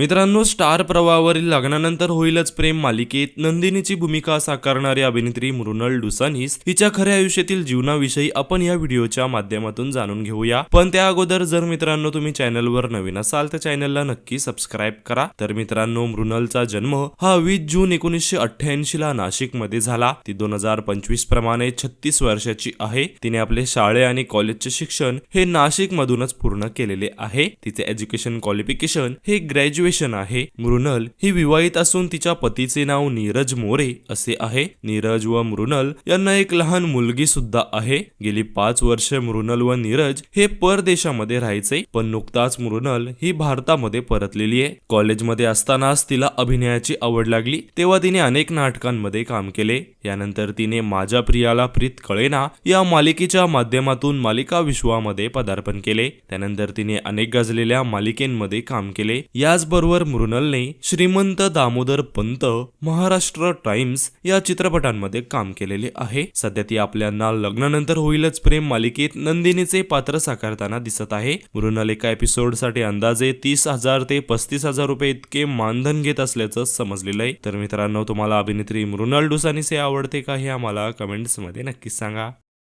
मित्रांनो स्टार प्रवाहावरील लग्नानंतर होईलच प्रेम मालिकेत. नंदिनीची भूमिका साकारणारी अभिनेत्री मृणाल डुसानीस हिच्या खऱ्या आयुष्यातील जीवनाविषयी आपण या व्हिडिओच्या माध्यमातून जाणून घेऊया. पण त्या अगोदर जर मित्रांनो तुम्ही चॅनलवर नवीन असाल तर चॅनलला नक्की सबस्क्राईब करा. तर मित्रांनो मृणालचा जन्म हा वीस जून एकोणीसशे अठ्ठ्याऐंशी ला नाशिकमध्ये झाला. ती दोन हजार पंचवीस प्रमाणे छत्तीस वर्षाची आहे. तिने आपले शाळे आणि कॉलेजचे शिक्षण हे नाशिक मधूनच पूर्ण केलेले आहे. तिचे एज्युकेशन क्वालिफिकेशन हे ग्रॅज्युएशन आहे. मृणल ही विवाहित असून तिच्या पतीचे नाव नीरज मोरे असे आहे. नीरज व मृणल यांना एक लहान मुलगी सुद्धा आहे. गेली पाच वर्ष मृणल व नीरज हे परदेशामध्ये राहायचे पण नुकताच मृणल ही भारतामध्ये परतलेली आहे. कॉलेजमध्ये असतानाच तिला अभिनयाची आवड लागली तेव्हा तिने अनेक नाटकांमध्ये काम केले. यानंतर तिने माझ्या प्रियाला प्रीत कळेना या मालिकेच्या माध्यमातून मालिका विश्वामध्ये पदार्पण केले. त्यानंतर तिने अनेक गाजलेल्या मालिकेमध्ये काम केले. याचबरोबर मृणालने श्रीमंत दामोदर पंत महाराष्ट्र टाइम्स या चित्रपटांमध्ये काम केलेले आहे. सध्या ती आपल्याला लग्नानंतर होईलच प्रेम मालिकेत नंदिनीचे पात्र साकारताना दिसत आहे. मृणाल एका एपिसोडसाठी अंदाजे तीस हजार ते पस्तीस हजार रुपये इतके मानधन घेत असल्याचं समजलेलं आहे. तर मित्रांनो तुम्हाला अभिनेत्री मृणाल डुसानीचे आवडते का हे आम्हाला कमेंट्समध्ये नक्कीच सांगा.